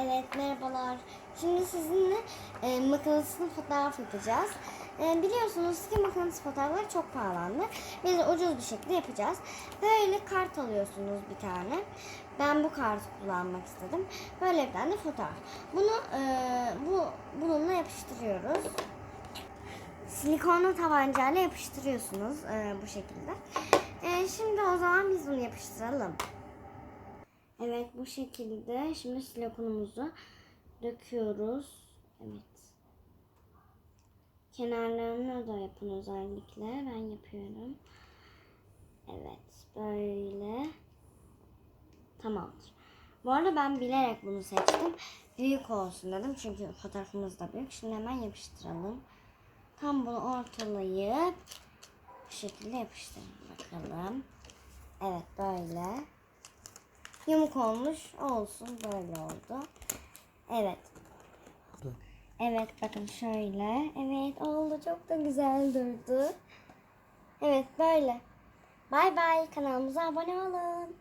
Evet merhabalar. Şimdi sizinle e, mıknatıslı fotoğraf yapacağız. E, biliyorsunuz ki mıknatıs fotoğraflar çok pahalandı. Biz de ucuz bir şekilde yapacağız. Böyle kart alıyorsunuz bir tane. Ben bu kartı kullanmak istedim. Böyle bir tane fotoğraf. Bunu e, bu bununla yapıştırıyoruz. Silikonlu tabancayla yapıştırıyorsunuz e, bu şekilde. E, şimdi o zaman biz bunu yapıştıralım. Evet bu şekilde şimdi silikonumuzu döküyoruz. Evet. Kenarlarını da yapın özellikle. Ben yapıyorum. Evet böyle. Tamamdır. Bu arada ben bilerek bunu seçtim. Büyük olsun dedim çünkü fotoğrafımız da büyük. Şimdi hemen yapıştıralım. Tam bunu ortalayıp bu şekilde yapıştıralım bakalım. Evet böyle. Yamuk olmuş olsun böyle oldu. Evet. Evet bakın şöyle. Evet oldu çok da güzel durdu. Evet böyle. Bay bay kanalımıza abone olun.